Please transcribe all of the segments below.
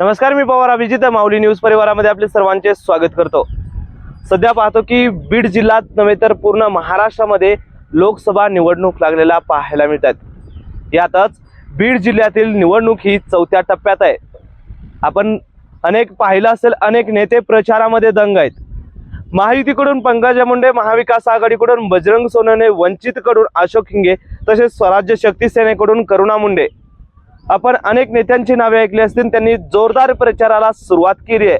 नमस्कार मी पवार अभिजित. माऊली न्यूज परिवारामध्ये आपले सर्वांचे स्वागत करतो. सध्या पाहतो की बीड जिल्ह्यात नव्हे तर पूर्ण महाराष्ट्रामध्ये लोकसभा निवडणूक लागलेल्या पाहायला मिळतात. यातच बीड जिल्ह्यातील निवडणूक ही चौथ्या टप्प्यात आहे. आपण अनेक पाहिलं असेल अनेक नेते प्रचारामध्ये दंग आहेत. महायुतीकडून पंकजा मुंडे महाविकास आघाडीकडून बजरंग सोनवणे वंचितकडून अशोक हिंगे तसेच स्वराज्य शक्ती सेनेकडून करुणा मुंडे आपण अनेक नेत्यांची नावे ऐकली असतील त्यांनी जोरदार प्रचाराला सुरुवात केली आहे.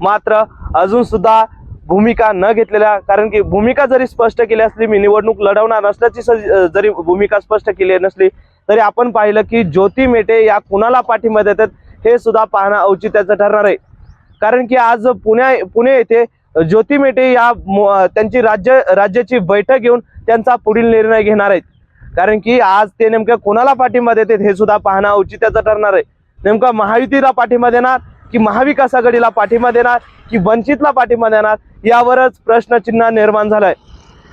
मात्र अजून सुद्धा भूमिका न घेतलेल्या कारण की भूमिका जरी स्पष्ट केली असली मी निवडणूक लढवणार नसल्याची स- जरी भूमिका स्पष्ट केली नसली तरी आपण पाहिलं की ज्योती मेटे या कुणाला पाठिंबा देतात हे सुद्धा पाहणं औचित्याचं ठरणार आहे. कारण की आज पुण्या पुणे येथे ज्योती मेटे या मो- त्यांची राज्य राज्याची बैठक घेऊन त्यांचा पुढील निर्णय घेणार आहेत. कारण की आज ते नेमकं कोणाला पाठिंबा देतात हे सुद्धा पाहणं औचित्याचं ठरणार आहे. नेमकं महायुतीला पाठिंबा देणार की महाविकास आघाडीला पाठिंबा देणार की वंचितला पाठिंबा देणार यावरच प्रश्नचिन्ह निर्माण झालंय.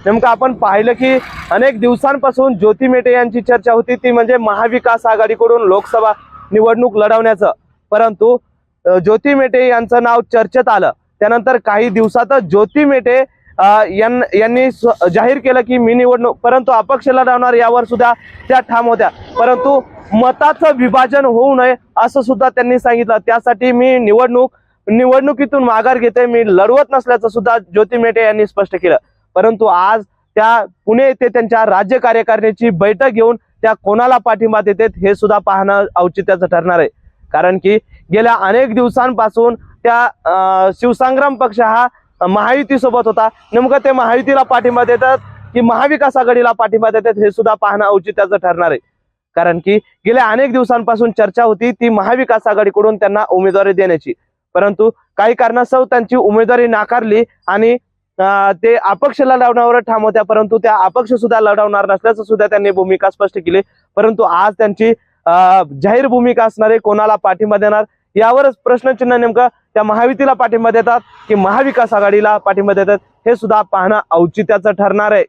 नेमकं आपण पाहिलं की अनेक दिवसांपासून ज्योती मेटे यांची चर्चा होती ती म्हणजे महाविकास आघाडीकडून लोकसभा निवडणूक लढवण्याचं. परंतु ज्योती मेटे यांचं नाव चर्चेत आलं. त्यानंतर काही दिवसातच ज्योती मेटे यांनी जाहीर केलं की मी निवडणूक परंतु अपक्ष लढवणार यावर सुद्धा त्या ठाम होत्या. परंतु मताचं विभाजन होऊ नये असं सुद्धा त्यांनी सांगितलं. त्यासाठी मी निवडणूक निवडणुकीतून माघार घेते मी लढवत नसल्याचं सुद्धा ज्योती मेटे यांनी स्पष्ट केलं. परंतु आज त्या पुणे येथे त्यांच्या राज्य कार्यकारिणीची बैठक घेऊन त्या कोणाला पाठिंबा देतात हे सुद्धा पाहणं औचित्याचं ठरणार आहे. कारण की गेल्या अनेक दिवसांपासून त्या शिवसंग्राम पक्ष हा महायुती सोबत होता. नेमकं ते महायुतीला पाठिंबा देतात की महाविकास आघाडीला पाठिंबा देतात हे सुद्धा पाहणं औचित्याचं ठरणार आहे. कारण की गेल्या अनेक दिवसांपासून चर्चा होती ती महाविकास आघाडीकडून त्यांना उमेदवारी देण्याची. परंतु काही कारणास्तव त्यांची उमेदवारी नाकारली आणि ते अपक्षला लढवण्यावर ठाम होत्या. परंतु त्या अपक्ष सुद्धा लढवणार नसल्याचं सुद्धा त्यांनी भूमिका स्पष्ट केली. परंतु आज त्यांची जाहीर भूमिका असणारे कोणाला पाठिंबा देणार? यावरच प्रश्नचिन्ह नेमकं त्या महायुतीला पाठिंबा देतात की महाविकास आघाडीला पाठिंबा देतात हे सुद्धा पाहणं औचित्याचं ठरणार आहे.